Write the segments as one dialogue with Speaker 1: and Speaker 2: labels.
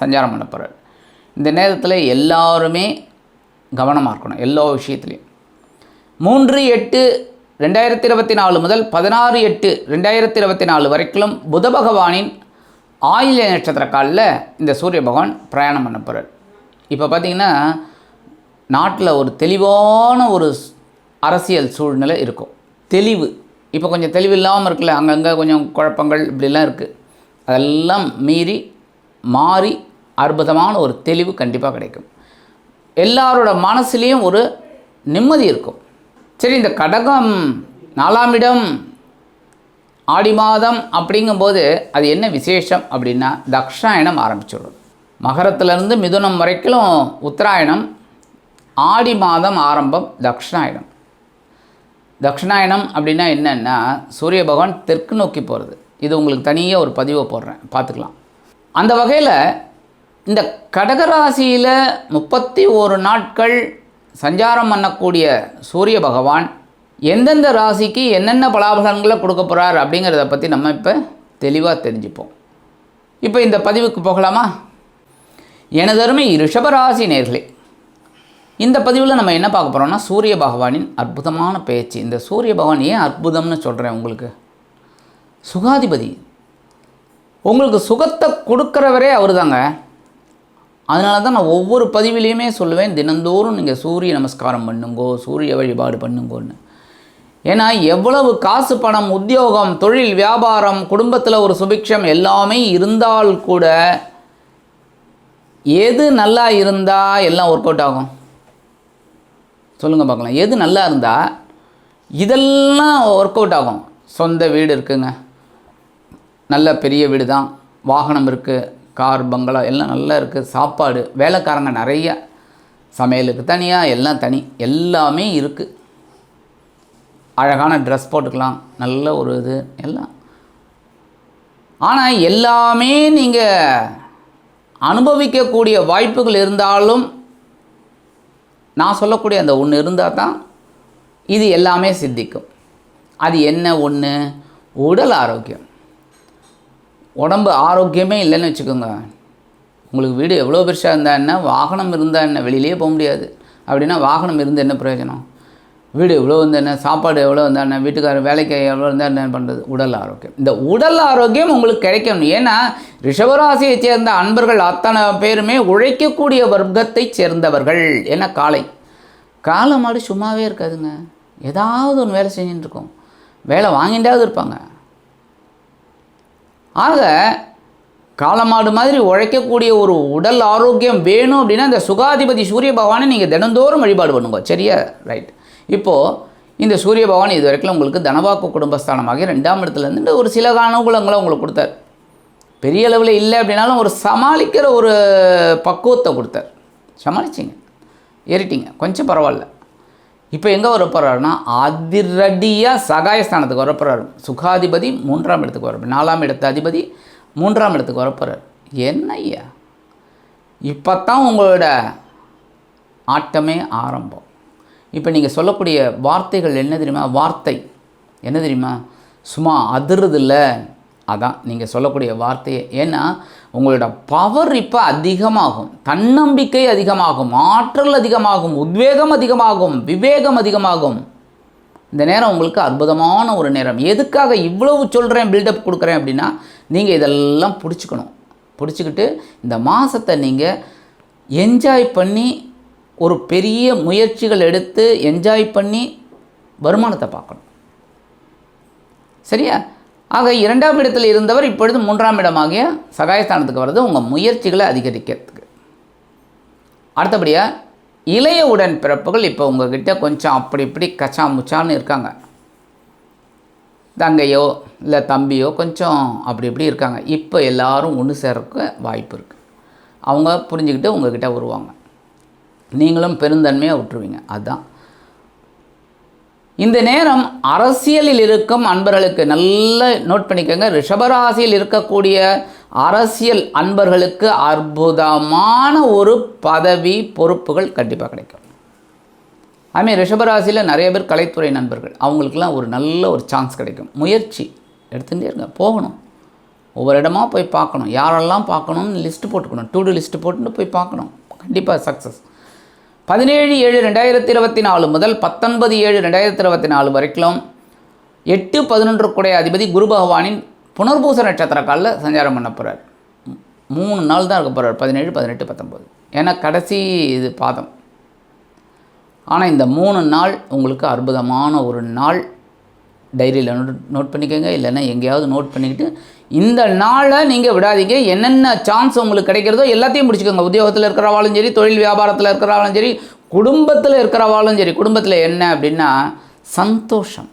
Speaker 1: சஞ்சாரம் பண்ண போகிறார் இந்த நேரத்தில் எல்லாருமே கவனமாக இருக்கணும் எல்லா விஷயத்துலையும். மூன்று எட்டு ரெண்டாயிரத்தி இருபத்தி நாலு முதல் பதினாறு எட்டு ரெண்டாயிரத்தி இருபத்தி நாலு வரைக்கும் புத பகவானின் ஆயில்ய நட்சத்திர காலில் இந்த சூரிய பகவான் பிரயாணம் பண்ண போகிறார் இப்போ பார்த்திங்கன்னா நாட்டில் ஒரு தெளிவான ஒரு அரசியல் சூழ்நிலை இருக்கும். தெளிவு. இப்போ கொஞ்சம் தெளிவு இல்லாமல் இருக்குல்ல அங்கங்கே கொஞ்சம் குழப்பங்கள் இப்படிலாம் இருக்குது அதெல்லாம் மீறி மாறி அற்புதமான ஒரு தெளிவு கண்டிப்பாக கிடைக்கும். எல்லாரோட மனசுலேயும் ஒரு நிம்மதி இருக்கும். சரி இந்த கடகம் நாலாம் இடம் ஆடி மாதம் அப்படிங்கும்போது அது என்ன விசேஷம் அப்படின்னா தக்ஷாயணம் ஆரம்பிச்சிடும் மகரத்துலேருந்து மிதுனம் வரைக்கும் உத்தராயணம் ஆடி மாதம் ஆரம்பம் தக்ஷாயணம். தக்ஷணாயணம் அப்படின்னா என்னென்னா சூரிய பகவான் தெற்கு நோக்கி போகிறது இது உங்களுக்கு தனியாக ஒரு பதிவை போடுறேன். பார்த்துக்கலாம். அந்த வகையில் இந்த கடகராசியில் முப்பத்தி ஒரு நாட்கள் சஞ்சாரம் பண்ணக்கூடிய சூரிய பகவான் எந்தெந்த ராசிக்கு என்னென்ன பலாபலன்களை கொடுக்க போகிறார் அப்படிங்கிறத பற்றி நம்ம இப்போ தெளிவாக தெரிஞ்சுப்போம். இப்போ இந்த பதிவுக்கு போகலாமா? எனதருமை ரிஷபராசி நேர்களே இந்த பதிவில் நம்ம என்ன பார்க்க போகிறோம்னா சூரிய பகவானின் அற்புதமான பேச்சு. இந்த சூரிய பகவான் ஏன் அற்புதம்னு சொல்கிறேன் உங்களுக்கு? சுகாதிபதி உங்களுக்கு சுகத்தை கொடுக்குறவரே அவர் தாங்க அதனால தான் நான் ஒவ்வொரு பதிவிலையுமே சொல்லுவேன் தினந்தோறும் நீங்கள் சூரிய நமஸ்காரம் பண்ணுங்கோ சூரிய வழிபாடு பண்ணுங்கோன்னு. ஏன்னா எவ்வளவு காசு பணம் உத்தியோகம் தொழில் வியாபாரம் குடும்பத்தில் ஒரு சுபிக்ஷம் எல்லாமே இருந்தால் கூட எது நல்லா இருந்தால் எல்லாம் ஒர்க் அவுட் ஆகும். சொல்லுங்கள் பார்க்கலாம். எது நல்லா இருந்தால் இதெல்லாம் ஒர்க் அவுட் ஆகும். சொந்த வீடு இருக்குங்க. நல்ல பெரிய வீடு தான் வாகனம் இருக்குது கார் பங்களா எல்லாம் நல்லா இருக்குது சாப்பாடு வேலைக்காரங்க நிறைய. சமையலுக்கு தனியாக எல்லாம் தனி. எல்லாமே இருக்குது அழகான ட்ரெஸ் போட்டுக்கலாம். நல்ல ஒரு இது எல்லாம். ஆனால் எல்லாமே நீங்கள் அனுபவிக்கக்கூடிய வாய்ப்புகள் இருந்தாலும் நான் சொல்லக்கூடிய அந்த ஒன்று இருந்தால் தான் இது எல்லாமே சித்திக்கும். அது என்ன ஒன்று உடல் ஆரோக்கியம். உடம்பு ஆரோக்கியமே இல்லைன்னு வச்சுக்கோங்க. உங்களுக்கு வீடு எவ்வளோ பெருசாக இருந்தால் என்ன? வாகனம் இருந்தால் என்ன? வெளியிலே போக முடியாது. அப்படின்னா வாகனம் இருந்து என்ன பிரயோஜனம்? வீடு எவ்வளோ வந்து என்ன? சாப்பாடு எவ்வளோ இருந்தால் என்ன? வீட்டுக்காரர் வேலைக்கு எவ்வளோ இருந்தால் என்ன பண்ணுறது உடல் ஆரோக்கியம். இந்த உடல் ஆரோக்கியம் உங்களுக்கு கிடைக்கணும். ஏன்னா ரிஷபராசியை சேர்ந்த அன்பர்கள் அத்தனை பேருமே உழைக்கக்கூடிய வர்க்கத்தை சேர்ந்தவர்கள். ஏன்னா காலை. காலை மாடு சும்மாவே இருக்காதுங்க. ஏதாவது ஒன்று வேலை செஞ்சுட்டு இருக்கோம். வேலை வாங்கிட்டாவது இருப்பாங்க. ஆக காலமாடு மாதிரி உழைக்கக்கூடிய ஒரு உடல் ஆரோக்கியம் வேணும் அப்படின்னா இந்த சுகாதிபதி சூரிய பகவானை நீங்கள் தினந்தோறும் வழிபாடு பண்ணுங்க. சரியா? ரைட் இப்போது இந்த சூரிய பகவான் இது வரைக்கும் உங்களுக்கு தனவாக்கு குடும்பஸ்தானமாக ரெண்டாம் இடத்துல இருந்து ஒரு சில அனுகூலங்களை உங்களுக்கு கொடுத்தார். பெரிய அளவில் இல்லை அப்படின்னாலும் ஒரு சமாளிக்கிற ஒரு பக்குவத்தை கொடுத்தார். சமாளிச்சிங்க. ஏறிட்டீங்க. கொஞ்சம் பரவாயில்ல. இப்போ எங்கே வரப்போகிறாருன்னா அதிரடியாக சகாயஸ்தானத்துக்கு வரப்போகிறாரு சுகாதிபதி மூன்றாம் இடத்துக்கு வரப்போ நாலாம் இடத்து அதிபதி மூன்றாம் இடத்துக்கு வரப்போகிறார் என்ன ஐயா இப்போ தான் உங்களோட ஆட்டமே ஆரம்பம். இப்போ நீங்கள் சொல்லக்கூடிய வார்த்தைகள் என்ன தெரியுமா? வார்த்தை. என்ன தெரியுமா? சும்மா அதிர்றதில்லை அதான் நீங்கள் சொல்லக்கூடிய வார்த்தையே. ஏன்னா உங்களோட பவர் இப்போ அதிகமாகும். தன்னம்பிக்கை அதிகமாகும் ஆற்றல் அதிகமாகும் உத்வேகம் அதிகமாகும் விவேகம் அதிகமாகும். இந்த நேரம் உங்களுக்கு அற்புதமான ஒரு நேரம். எதுக்காக இவ்வளவு சொல்கிறேன் பில்டப் கொடுக்குறேன் அப்படின்னா நீங்கள் இதெல்லாம் பிடிச்சிக்கணும். பிடிச்சிக்கிட்டு இந்த மாதத்தை நீங்கள் என்ஜாய் பண்ணி ஒரு பெரிய முயற்சிகள் எடுத்து என்ஜாய் பண்ணி வருமானத்தை பார்க்கணும். சரியா? ஆக இரண்டாம் இடத்தில் இருந்தவர் இப்பொழுது மூன்றாம் இடமாகிய சகாயஸ்தானத்துக்கு வர்றது உங்கள் முயற்சிகளை அதிகரிக்கிறதுக்கு. அடுத்தபடியாக இளைய உடன் பிறப்புகள் இப்போ உங்ககிட்ட கொஞ்சம் அப்படி இப்படி கச்சா முச்சான்னு இருக்காங்க. தங்கையோ இல்லை தம்பியோ கொஞ்சம் அப்படி இப்படி இருக்காங்க. இப்போ எல்லோரும் ஒன்று சேர்க்க வாய்ப்பு இருக்குது அவங்க புரிஞ்சுக்கிட்டு உங்ககிட்ட வருவாங்க நீங்களும் பெருந்தன்மையாக விட்டுருவீங்க அதுதான் இந்த நேரம் அரசியலில் இருக்கும் அன்பர்களுக்கு நல்ல நோட் பண்ணிக்கோங்க. ரிஷபராசியில் இருக்கக்கூடிய அரசியல் அன்பர்களுக்கு அற்புதமான ஒரு பதவி பொறுப்புகள் கண்டிப்பாக கிடைக்கும். அதுமாதிரி ரிஷபராசியில் நிறைய பேர் கலைத்துறை நண்பர்கள். அவங்களுக்கெல்லாம் ஒரு நல்ல ஒரு சான்ஸ் கிடைக்கும். முயற்சி எடுத்துகிட்டே இருங்க. போகணும். ஒவ்வொரு இடமா போய் பார்க்கணும். யாரெல்லாம் பார்க்கணும்னு லிஸ்ட்டு போட்டுக்கணும். டூ டூ லிஸ்ட்டு போட்டுட்டு போய் பார்க்கணும். கண்டிப்பாக சக்ஸஸ் பதினேழு ஏழு ரெண்டாயிரத்தி இருபத்தி நாலு முதல் பத்தொன்பது ஏழு ரெண்டாயிரத்தி இருபத்தி நாலு வரைக்கும் எட்டு பதினொன்று அதிபதி குரு பகவானின் புனர்பூச நட்சத்திர காலில் சஞ்சாரம் பண்ண போகிறார் மூணு நாள் தான் இருக்க போகிறார் பதினேழு பதினெட்டு பத்தொம்போது ஏன்னா கடைசி இது பாதம். ஆனால் இந்த மூணு நாள் உங்களுக்கு அற்புதமான ஒரு நாள். டைரியில் நோட் நோட் பண்ணிக்கோங்க இல்லைன்னா எங்கேயாவது நோட் பண்ணிக்கிட்டு இந்த நாளை நீங்கள் விடாதீங்க. என்னென்ன சான்ஸ் உங்களுக்கு கிடைக்கிறதோ எல்லாத்தையும் பிடிச்சிக்கோங்க உத்தியோகத்தில் இருக்கிறவாலும் சரி தொழில் வியாபாரத்தில் இருக்கிறவாலும் சரி குடும்பத்தில் இருக்கிறவாலும் சரி. குடும்பத்தில் என்ன அப்படின்னா சந்தோஷம்.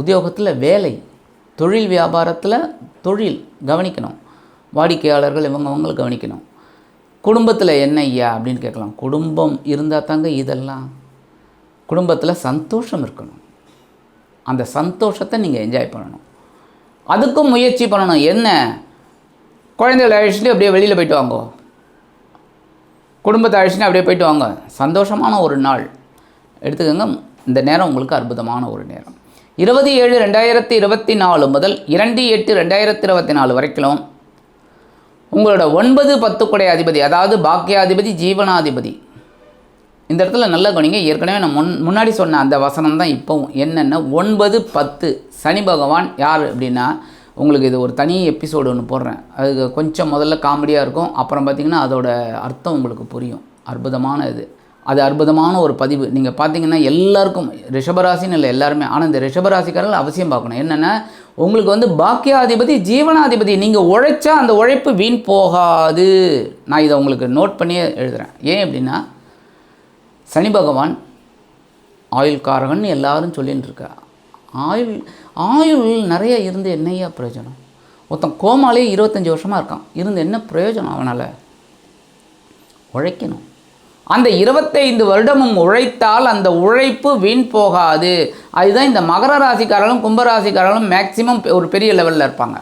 Speaker 1: உத்தியோகத்தில் வேலை தொழில் வியாபாரத்தில் தொழில் கவனிக்கணும். வாடிக்கையாளர்கள் இவங்க அவங்களை கவனிக்கணும். குடும்பத்தில் என்ன ஐயா அப்படின்னு கேட்கலாம். குடும்பம் இருந்தால் தாங்க இதெல்லாம். குடும்பத்தில் சந்தோஷம் இருக்கணும். அந்த சந்தோஷத்தை நீங்கள் என்ஜாய் பண்ணணும். அதுக்கும் முயற்சி பண்ணணும். என்ன? குழந்தைகளை அழிச்சிட்டு அப்படியே வெளியில் போயிட்டு வாங்கோ. குடும்பத்தை அழைச்சிட்டு அப்படியே போயிட்டு வாங்க. சந்தோஷமான ஒரு நாள். எடுத்துக்கோங்க இந்த நேரம் உங்களுக்கு அற்புதமான ஒரு நேரம். இருபது ஏழு ரெண்டாயிரத்தி இருபத்தி நாலு முதல் இரண்டு எட்டு ரெண்டாயிரத்தி இருபத்தி நாலு வரைக்கும் உங்களோட ஒன்பது பத்துக்குடைய அதிபதி அதாவது பாக்கியாதிபதி ஜீவனாதிபதி. இந்த இடத்துல நல்ல கவனிங்க. ஏற்கனவே நான் முன் முன்னாடி சொன்ன அந்த வசனம் தான் இப்போவும் என்னென்ன? ஒன்பது பத்து. சனி பகவான் யார் அப்படின்னா உங்களுக்கு இது ஒரு தனி எபிசோடு ஒன்று போடுறேன். அது கொஞ்சம் முதல்ல காமெடியாக இருக்கும். அப்புறம் பார்த்திங்கன்னா அதோட அர்த்தம் உங்களுக்கு புரியும். அற்புதமான இது. அது அற்புதமான ஒரு பதிவு. நீங்கள் பார்த்தீங்கன்னா எல்லாருக்கும் ரிஷபராசின்னு இல்லை எல்லாருமே. ஆனால் இந்த ரிஷபராசிக்காரர்கள் அவசியம் பார்க்கணும். என்னென்னா உங்களுக்கு வந்து பாக்கியாதிபதி ஜீவனாதிபதி. நீங்கள் உழைச்சா அந்த உழைப்பு வீண் போகாது. நான் இதை உங்களுக்கு நோட் பண்ணியே எழுதுகிறேன் ஏன் அப்படின்னா சனி பகவான் ஆயுள் காரகன் எல்லாரும் சொல்லின்னு இருக்கா ஆயுள் ஆயுள் நிறைய இருந்து என்னையா பிரயோஜனம்? ஒருத்தன் கோமாலே இருபத்தஞ்சி வருஷமாக இருக்கான். இருந்து என்ன பிரயோஜனம் அவனால்? உழைக்கணும். அந்த இருபத்தைந்து வருடமும் உழைத்தால் அந்த உழைப்பு வீண் போகாது. அதுதான் இந்த மகர ராசிக்காரர்களும் கும்பராசிக்காரர்களும் மேக்சிமம் ஒரு பெரிய லெவலில் இருப்பாங்க.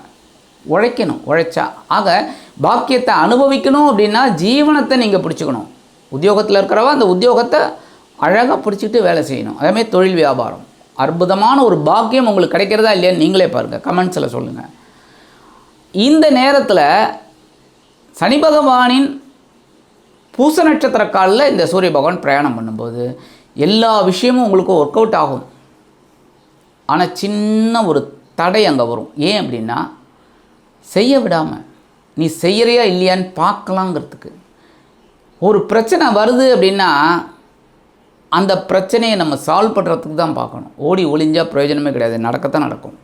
Speaker 1: உழைக்கணும் உழைச்சா. ஆக பாக்கியத்தை அனுபவிக்கணும் அப்படின்னா ஜீவனத்தை நீங்கள் பிடிச்சிக்கணும். உத்தியோகத்தில் இருக்கிறவ அந்த உத்தியோகத்தை அழகாக பிடிச்சிக்கிட்டு வேலை செய்யணும். அதேமாதிரி தொழில் வியாபாரம். அற்புதமான ஒரு பாக்கியம் உங்களுக்கு கிடைக்கிறதா இல்லையான்னு நீங்களே பாருங்கள் கமெண்ட்ஸில் சொல்லுங்கள் இந்த நேரத்தில் சனி பகவானின் பூச நட்சத்திர காலில் இந்த சூரிய பகவான் பிரயாணம் பண்ணும்போது எல்லா விஷயமும் உங்களுக்கு ஒர்க் அவுட் ஆகும். ஆனால் சின்ன ஒரு தடை அங்கே வரும். ஏன் அப்படின்னா செய்ய விடாமல் நீ செய்கிறியா இல்லையான்னு பார்க்கலாங்கிறதுக்கு. ஒரு பிரச்சனை வருது அப்படின்னா அந்த பிரச்சனையை நம்ம சால்வ் பண்ணுறதுக்கு தான் பார்க்கணும். ஓடி ஒளிஞ்சால் பிரயோஜனமே கிடையாது. நடக்கத்தான் நடக்கும்.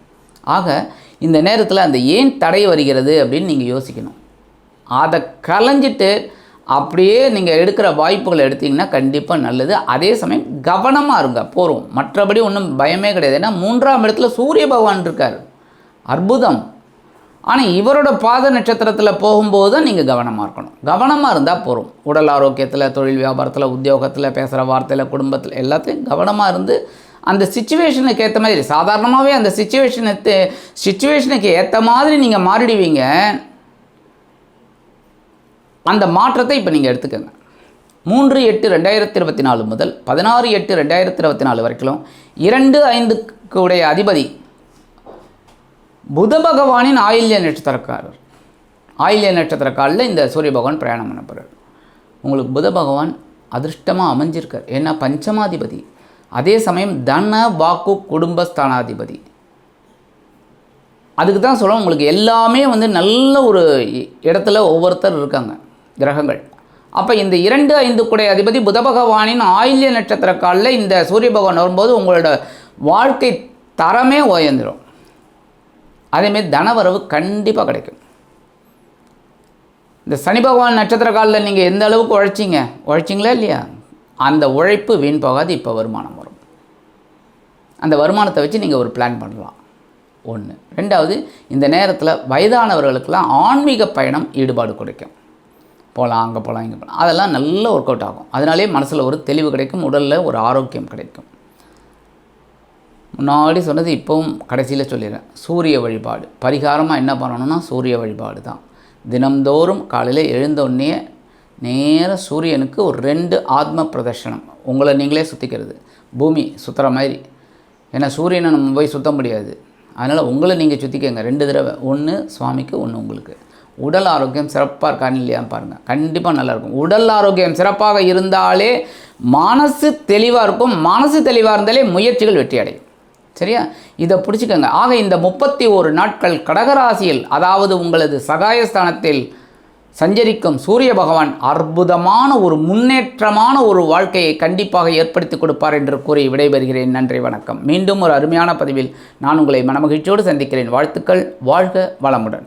Speaker 1: ஆக இந்த நேரத்தில் அந்த ஏன் தடை வருகிறது அப்படின்னு நீங்கள் யோசிக்கணும். அதை கலைஞ்சிட்டு அப்படியே நீங்கள் எடுக்கிற வாய்ப்புகளை எடுத்திங்கன்னா கண்டிப்பாக நல்லது. அதே சமயம் கவனமாக இருங்க. போகிறோம் மற்றபடி ஒன்றும் பயமே கிடையாது. ஏன்னா மூன்றாம் இடத்துல சூரிய பகவான் இருக்கார். அற்புதம். ஆனால் இவரோட பாத நட்சத்திரத்தில் போகும்போது தான் நீங்கள் கவனமாக இருக்கணும். கவனமாக இருந்தால் போகும் உடல் ஆரோக்கியத்தில் தொழில் வியாபாரத்தில் உத்தியோகத்தில் பேசுகிற வார்த்தையில் குடும்பத்தில் எல்லாத்தையும் கவனமாக இருந்து அந்த சுச்சுவேஷனுக்கு ஏற்ற மாதிரி சாதாரணமாகவே அந்த சுச்சுவேஷனுக்கு சுச்சுவேஷனுக்கு ஏற்ற மாதிரி நீங்கள் மாறிடுவீங்க. அந்த மாற்றத்தை இப்போ நீங்கள் எடுத்துக்கோங்க. மூன்று எட்டு ரெண்டாயிரத்தி இருபத்தி நாலு முதல் பதினாறு எட்டு ரெண்டாயிரத்தி இருபத்தி நாலு வரைக்கும் இரண்டு ஐந்துக்கு உடைய அதிபதி புத பகவானின் ஆயில்ய நட்சத்திரக்காரர். ஆயில்ய நட்சத்திரக்காலில் இந்த சூரிய பகவான் பிரயாணம் பண்ண போகிறார் உங்களுக்கு புத பகவான் அதிர்ஷ்டமாக அமைஞ்சிருக்கார். ஏன்னா பஞ்சமாதிபதி. அதே சமயம் தன வாக்கு குடும்பஸ்தானாதிபதி அதுக்கு தான் சொல்ல உங்களுக்கு எல்லாமே வந்து நல்ல ஒரு இடத்துல ஒவ்வொருத்தர் இருக்காங்க கிரகங்கள். அப்போ இந்த இரண்டு ஐந்து குடை அதிபதி புத பகவானின் ஆயில்ய நட்சத்திர காலில் இந்த சூரிய பகவான் வரும்போது உங்களோட வாழ்க்கை தரமே உயர்ந்துடும் அதேமாரி தனவரவு கண்டிப்பாக கிடைக்கும். இந்த சனி பகவான் நட்சத்திர காலில் நீங்கள் எந்த அளவுக்கு உழைச்சிங்க? உழைச்சிங்களா இல்லையா? அந்த உழைப்பு வீண் போகாது இப்போ வருமானம் வரும். அந்த வருமானத்தை வச்சு நீங்கள் ஒரு பிளான் பண்ணலாம். ஒன்று ரெண்டாவது இந்த நேரத்தில் வயதானவர்களுக்கெல்லாம் ஆன்மீக பயணம் ஈடுபாடு கிடைக்கும் போகலாம் அங்கே போகலாம் இங்கே போகலாம் அதெல்லாம் நல்ல ஒர்க் அவுட் ஆகும். அதனாலே மனசில் ஒரு தெளிவு கிடைக்கும் உடலில் ஒரு ஆரோக்கியம் கிடைக்கும். முன்னாடி சொன்னது இப்போவும் கடைசியில் சொல்லிடுறேன். சூரிய வழிபாடு. பரிகாரமாக என்ன பண்ணணும்னா சூரிய வழிபாடு தான். தினம்தோறும் காலையில் எழுந்தோடனே நேராக நேர சூரியனுக்கு ஒரு ரெண்டு ஆத்ம பிரதர்ஷனம் உங்களை நீங்களே சுற்றிக்கிறது பூமி சுற்றுற மாதிரி. ஏன்னா சூரியனை நம்ம போய் சுத்த முடியாது. அதனால் உங்களை நீங்கள் சுற்றிக்கங்க ரெண்டு தடவை. ஒன்று சுவாமிக்கு ஒன்று உங்களுக்கு. உடல் ஆரோக்கியம் சிறப்பாக இருக்கான்னு இல்லையான்னு பாருங்கள் கண்டிப்பாக நல்லாயிருக்கும் உடல் ஆரோக்கியம் சிறப்பாக இருந்தாலே மனசு தெளிவாக இருக்கும். மனசு தெளிவாக இருந்தாலே முயற்சிகள் வெற்றி அடையும். சரியா? இதை பிடிச்சிக்கோங்க. ஆக இந்த முப்பத்தி ஒரு நாட்கள் கடகராசியில் அதாவது உங்களது சகாயஸ்தானத்தில் சஞ்சரிக்கும் சூரிய பகவான் அற்புதமான ஒரு முன்னேற்றமான ஒரு வாழ்க்கையை கண்டிப்பாக ஏற்படுத்தி கொடுப்பார் என்று கூறி விடைபெறுகிறேன். நன்றி வணக்கம். மீண்டும் ஒரு அருமையான பதிவில் நான் உங்களை மனமகிழ்ச்சியோடு சந்திக்கிறேன். வாழ்த்துக்கள். வாழ்க வளமுடன்.